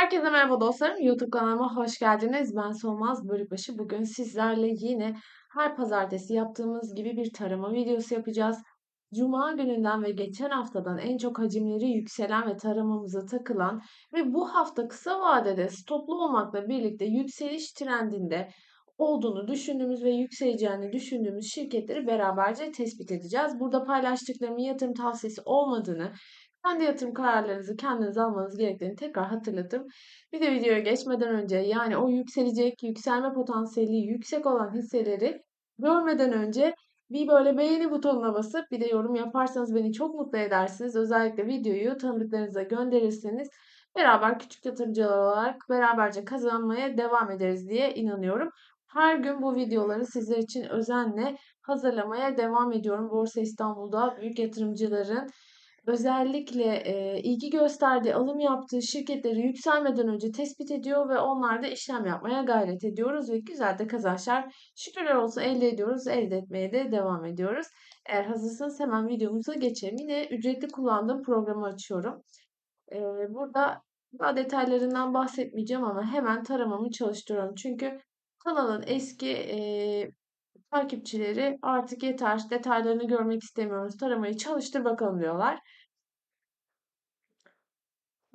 Herkese merhaba dostlarım. YouTube kanalıma hoş geldiniz. Ben Solmaz Bölükbaşı. Bugün sizlerle yine her pazartesi yaptığımız gibi bir tarama videosu yapacağız. Cuma gününden ve geçen haftadan en çok hacimleri yükselen ve taramamıza takılan ve bu hafta kısa vadede stoplu olmakla birlikte yükseliş trendinde olduğunu düşündüğümüz ve yükseleceğini düşündüğümüz şirketleri beraberce tespit edeceğiz. Burada paylaştıklarımın yatırım tavsiyesi olmadığını, kendi yatırım kararlarınızı kendiniz almanız gerektiğini tekrar hatırlatıp bir de videoya geçmeden önce yani o yükselecek, yükselme potansiyeli yüksek olan hisseleri görmeden önce bir böyle beğeni butonuna basıp bir de yorum yaparsanız beni çok mutlu edersiniz. Özellikle videoyu tanıdıklarınıza gönderirseniz beraber küçük yatırımcılar olarak beraberce kazanmaya devam ederiz diye inanıyorum. Her gün bu videoları sizler için özenle hazırlamaya devam ediyorum. Borsa İstanbul'da büyük yatırımcıların özellikle e, ilgi gösterdiği, alım yaptığı şirketleri yükselmeden önce tespit ediyor ve onlarda işlem yapmaya gayret ediyoruz ve güzel de kazançlar şükürler olsun elde ediyoruz, elde etmeye de devam ediyoruz. Eğer hazırsanız hemen videomuza geçelim. Yine ücretli kullandığım programı açıyorum. E, burada daha detaylarından bahsetmeyeceğim ama hemen taramamı çalıştırıyorum. Çünkü kanalın eski e, takipçileri artık yeter detaylarını görmek istemiyoruz taramayı çalıştır bakalım diyorlar.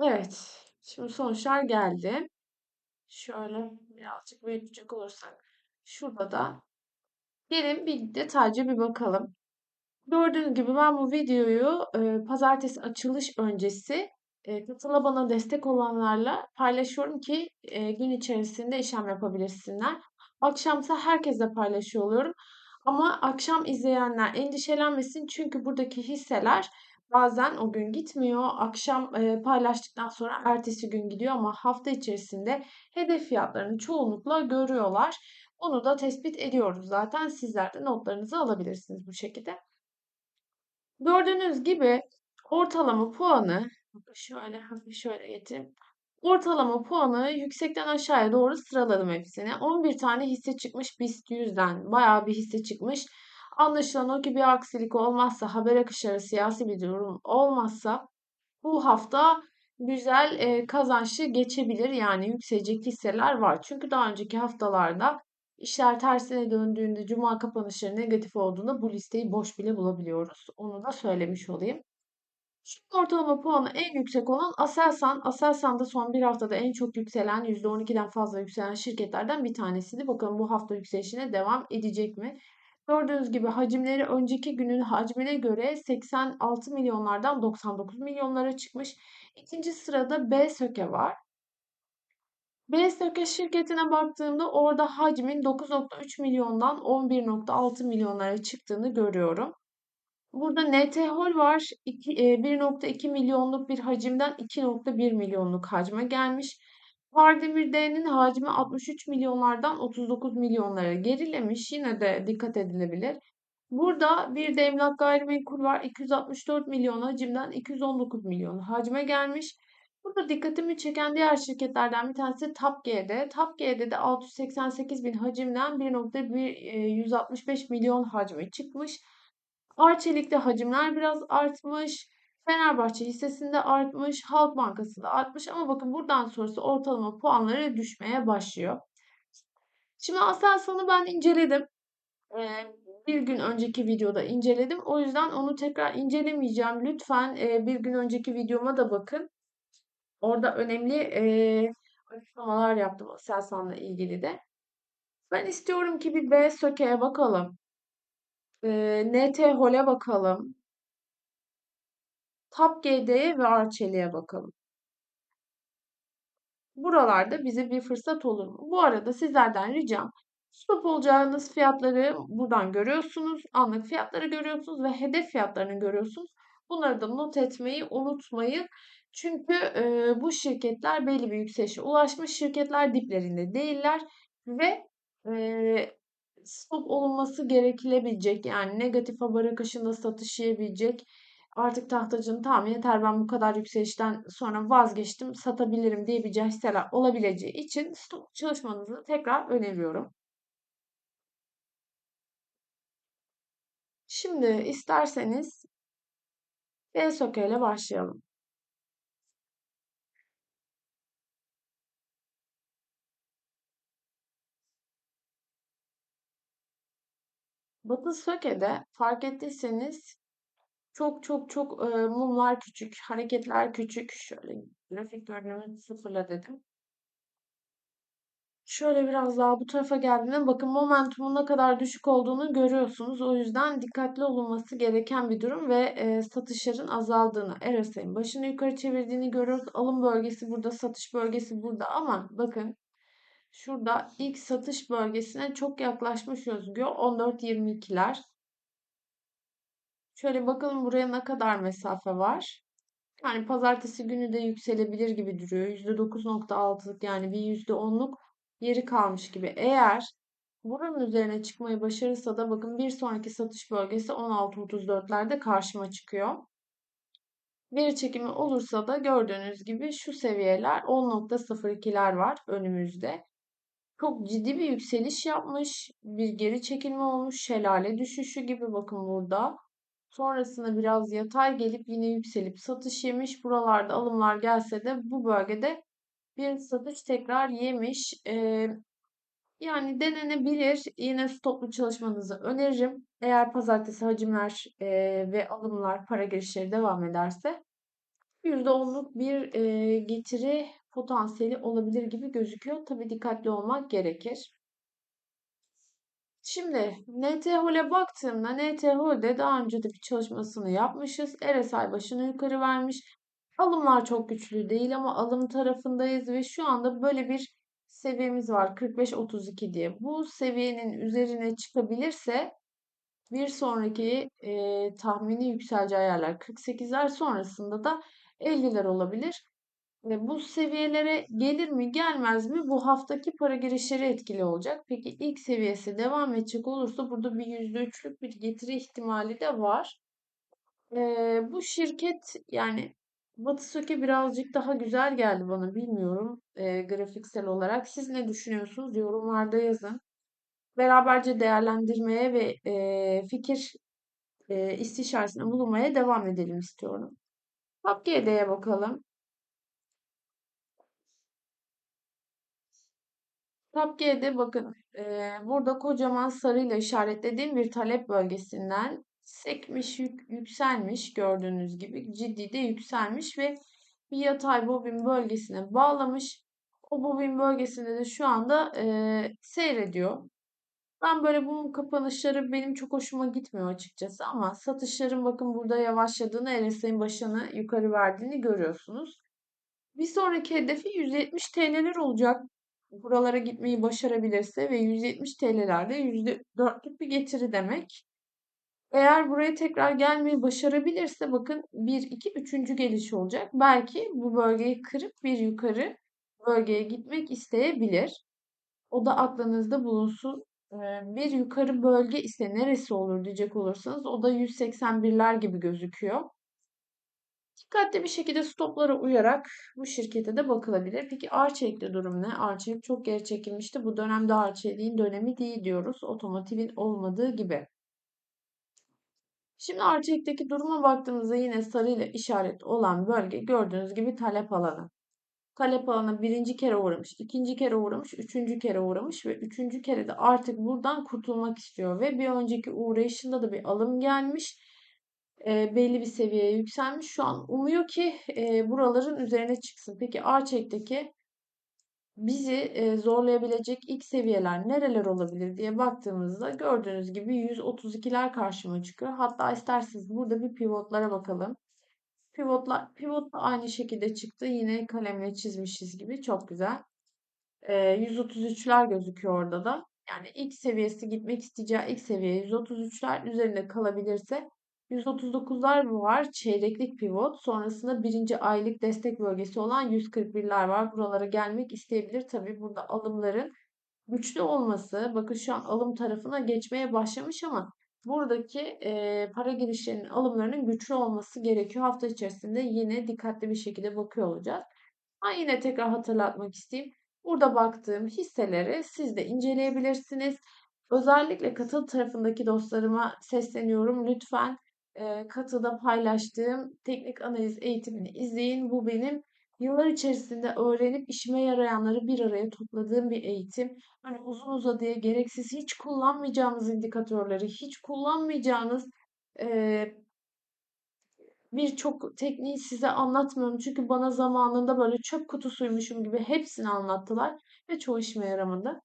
Evet. Şimdi sonuçlar geldi. Şöyle birazcık büyütecek olursak. Şurada da gelin bir detaylıca bir bakalım. Gördüğünüz gibi ben bu videoyu e, pazartesi açılış öncesi e, katıla bana destek olanlarla paylaşıyorum ki e, gün içerisinde işlem yapabilirsinler. Akşamsa herkesle paylaşıyor oluyorum. Ama akşam izleyenler endişelenmesin çünkü buradaki hisseler bazen o gün gitmiyor. Akşam e, paylaştıktan sonra ertesi gün gidiyor ama hafta içerisinde hedef fiyatlarını çoğunlukla görüyorlar. Onu da tespit ediyoruz zaten. Sizler de notlarınızı alabilirsiniz bu şekilde. Gördüğünüz gibi ortalama puanı şöyle şöyle getireyim. Ortalama puanı yüksekten aşağıya doğru sıraladım hepsini. 11 tane hisse çıkmış BIST 100'den. Bayağı bir hisse çıkmış. Anlaşılan o ki bir aksilik olmazsa, haber akışları, siyasi bir durum olmazsa bu hafta güzel e, kazançlı geçebilir. Yani yükselecek hisseler var. Çünkü daha önceki haftalarda işler tersine döndüğünde cuma kapanışları negatif olduğunda bu listeyi boş bile bulabiliyoruz. Onu da söylemiş olayım. Şu ortalama puanı en yüksek olan Aselsan. Aselsan da son bir haftada en çok yükselen, %12'den fazla yükselen şirketlerden bir tanesiydi. Bakalım bu hafta yükselişine devam edecek mi? Gördüğünüz gibi hacimleri önceki günün hacmine göre 86 milyonlardan 99 milyonlara çıkmış. İkinci sırada B Söke var. B Söke şirketine baktığımda orada hacmin 9.3 milyondan 11.6 milyonlara çıktığını görüyorum. Burada NT Hol var. 1.2 milyonluk bir hacimden 2.1 milyonluk hacme gelmiş. Vardemir D'nin hacmi 63 milyonlardan 39 milyonlara gerilemiş. Yine de dikkat edilebilir. Burada bir de emlak gayrimenkul var. 264 milyon hacimden 219 milyon hacme gelmiş. Burada dikkatimi çeken diğer şirketlerden bir tanesi TAPG'de. TAPG'de de 688 bin hacimden 1.165 milyon hacme çıkmış. Arçelik'te hacimler biraz artmış. Fenerbahçe hissesinde artmış. Halk Bankası'nda artmış. Ama bakın buradan sonrası ortalama puanları düşmeye başlıyor. Şimdi Aselsan'ı ben inceledim. Bir gün önceki videoda inceledim. O yüzden onu tekrar incelemeyeceğim. Lütfen bir gün önceki videoma da bakın. Orada önemli açıklamalar yaptım Aselsan'la ilgili de. Ben istiyorum ki bir B sökeye bakalım. NT Hol'e bakalım. Tap GD'ye ve Arçelik'e bakalım. Buralarda bize bir fırsat olur mu? Bu arada sizlerden ricam stop olacağınız fiyatları buradan görüyorsunuz. Anlık fiyatları görüyorsunuz ve hedef fiyatlarını görüyorsunuz. Bunları da not etmeyi unutmayın. Çünkü e, bu şirketler belli bir yükselişe ulaşmış şirketler diplerinde değiller ve e, stop olunması gerekilebilecek yani negatif haber akışında satış yiyebilecek artık tahtacının tamam yeter ben bu kadar yükselişten sonra vazgeçtim satabilirim diye bir cesaret olabileceği için stok çalışmanızı tekrar öneriyorum. Şimdi isterseniz B sokeyle başlayalım. Batı Söke'de fark ettiyseniz çok çok çok e, mumlar küçük, hareketler küçük. Şöyle grafik görünümü sıfırla dedim. Şöyle biraz daha bu tarafa geldiğinde bakın momentumun ne kadar düşük olduğunu görüyorsunuz. O yüzden dikkatli olunması gereken bir durum ve e, satışların azaldığını, RSI'nin başını yukarı çevirdiğini görüyoruz. Alım bölgesi burada, satış bölgesi burada ama bakın şurada ilk satış bölgesine çok yaklaşmış gözüküyor. 14.22'ler. Şöyle bakalım buraya ne kadar mesafe var. Yani pazartesi günü de yükselebilir gibi duruyor. %9.6'lık yani bir %10'luk yeri kalmış gibi. Eğer buranın üzerine çıkmayı başarırsa da bakın bir sonraki satış bölgesi 16.34'lerde karşıma çıkıyor. Veri çekimi olursa da gördüğünüz gibi şu seviyeler 10.02'ler var önümüzde. Çok ciddi bir yükseliş yapmış. Bir geri çekilme olmuş. Şelale düşüşü gibi bakın burada. Sonrasında biraz yatay gelip yine yükselip satış yemiş. Buralarda alımlar gelse de bu bölgede bir satış tekrar yemiş. Ee, yani denenebilir. Yine stoplu çalışmanızı öneririm. Eğer pazartesi hacimler e, ve alımlar para girişleri devam ederse %10'luk bir e, getiri potansiyeli olabilir gibi gözüküyor. Tabii dikkatli olmak gerekir. Şimdi NTHOL'e baktığımda NTHOL'de daha önce de bir çalışmasını yapmışız. RSI başını yukarı vermiş. Alımlar çok güçlü değil ama alım tarafındayız ve şu anda böyle bir seviyemiz var 45-32 diye. Bu seviyenin üzerine çıkabilirse bir sonraki e, tahmini yükseleceği yerler 48'ler sonrasında da 50'ler olabilir. E, bu seviyelere gelir mi gelmez mi bu haftaki para girişleri etkili olacak. Peki ilk seviyesi devam edecek olursa burada bir %3'lük bir getiri ihtimali de var. E, bu şirket yani Batı Söke birazcık daha güzel geldi bana bilmiyorum e, grafiksel olarak. Siz ne düşünüyorsunuz? Yorumlarda yazın. Beraberce değerlendirmeye ve e, fikir e, istişaresinde bulunmaya devam edelim istiyorum. PUBG'ye bakalım. Top G'de bakın e, burada kocaman sarıyla işaretlediğim bir talep bölgesinden sekmiş, yük, yükselmiş gördüğünüz gibi ciddi de yükselmiş ve bir yatay bobin bölgesine bağlamış. O bobin bölgesinde de şu anda e, seyrediyor. Ben böyle bunun kapanışları benim çok hoşuma gitmiyor açıkçası ama satışların bakın burada yavaşladığını, RSI'nin başını yukarı verdiğini görüyorsunuz. Bir sonraki hedefi 170 TL'ler olacak buralara gitmeyi başarabilirse ve 170 TL'lerde %4'lük bir getiri demek. Eğer buraya tekrar gelmeyi başarabilirse bakın 1, 2, 3. gelişi olacak. Belki bu bölgeyi kırıp bir yukarı bölgeye gitmek isteyebilir. O da aklınızda bulunsun. Bir yukarı bölge ise neresi olur diyecek olursanız o da 181'ler gibi gözüküyor. Dikkatli bir şekilde stoplara uyarak bu şirkete de bakılabilir. Peki Arçelik'te durum ne? Arçelik çok geri çekilmişti. Bu dönemde Arçelik'in dönemi değil diyoruz. Otomotivin olmadığı gibi. Şimdi Arçelik'teki duruma baktığımızda yine sarıyla işaret olan bölge gördüğünüz gibi talep alanı. Talep alanı birinci kere uğramış, ikinci kere uğramış, üçüncü kere uğramış ve üçüncü kere de artık buradan kurtulmak istiyor. Ve bir önceki uğrayışında da bir alım gelmiş e, belli bir seviyeye yükselmiş. Şu an umuyor ki e, buraların üzerine çıksın. Peki Arçelik'teki bizi e, zorlayabilecek ilk seviyeler nereler olabilir diye baktığımızda gördüğünüz gibi 132'ler karşıma çıkıyor. Hatta isterseniz burada bir pivotlara bakalım. Pivotlar, pivot da aynı şekilde çıktı. Yine kalemle çizmişiz gibi. Çok güzel. E, 133'ler gözüküyor orada da. Yani ilk seviyesi gitmek isteyeceği ilk seviye 133'ler üzerinde kalabilirse 139'lar var. Çeyreklik pivot. Sonrasında birinci aylık destek bölgesi olan 141'ler var. Buralara gelmek isteyebilir. Tabi burada alımların güçlü olması. Bakın şu an alım tarafına geçmeye başlamış ama buradaki e, para girişlerinin alımlarının güçlü olması gerekiyor. Hafta içerisinde yine dikkatli bir şekilde bakıyor olacağız. Ha, yine tekrar hatırlatmak isteyeyim. Burada baktığım hisseleri siz de inceleyebilirsiniz. Özellikle katıl tarafındaki dostlarıma sesleniyorum. Lütfen e, katıda paylaştığım teknik analiz eğitimini izleyin. Bu benim yıllar içerisinde öğrenip işime yarayanları bir araya topladığım bir eğitim. Hani uzun uzadıya gereksiz hiç kullanmayacağınız indikatörleri, hiç kullanmayacağınız eee, birçok tekniği size anlatmıyorum. Çünkü bana zamanında böyle çöp kutusuymuşum gibi hepsini anlattılar ve çoğu işime yaramadı.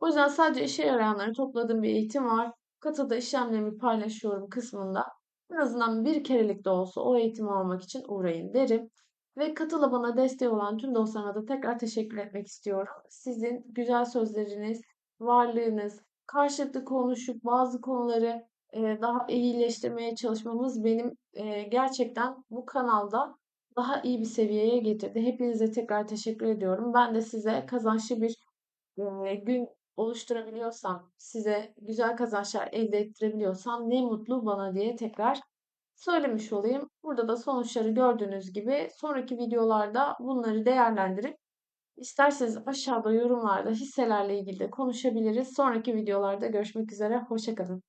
O yüzden sadece işe yarayanları topladığım bir eğitim var. Katılda işlemlerimi paylaşıyorum kısmında. En azından bir kerelik de olsa o eğitimi almak için uğrayın derim. Ve Katıla bana destek olan tüm dostlarıma da tekrar teşekkür etmek istiyorum. Sizin güzel sözleriniz, varlığınız, karşılıklı konuşup bazı konuları e, daha iyileştirmeye çalışmamız benim e, gerçekten bu kanalda daha iyi bir seviyeye getirdi. Hepinize tekrar teşekkür ediyorum. Ben de size kazançlı bir e, gün oluşturabiliyorsam, size güzel kazançlar elde ettirebiliyorsam ne mutlu bana diye tekrar söylemiş olayım. Burada da sonuçları gördüğünüz gibi sonraki videolarda bunları değerlendirip isterseniz aşağıda yorumlarda hisselerle ilgili de konuşabiliriz. Sonraki videolarda görüşmek üzere. Hoşça kalın.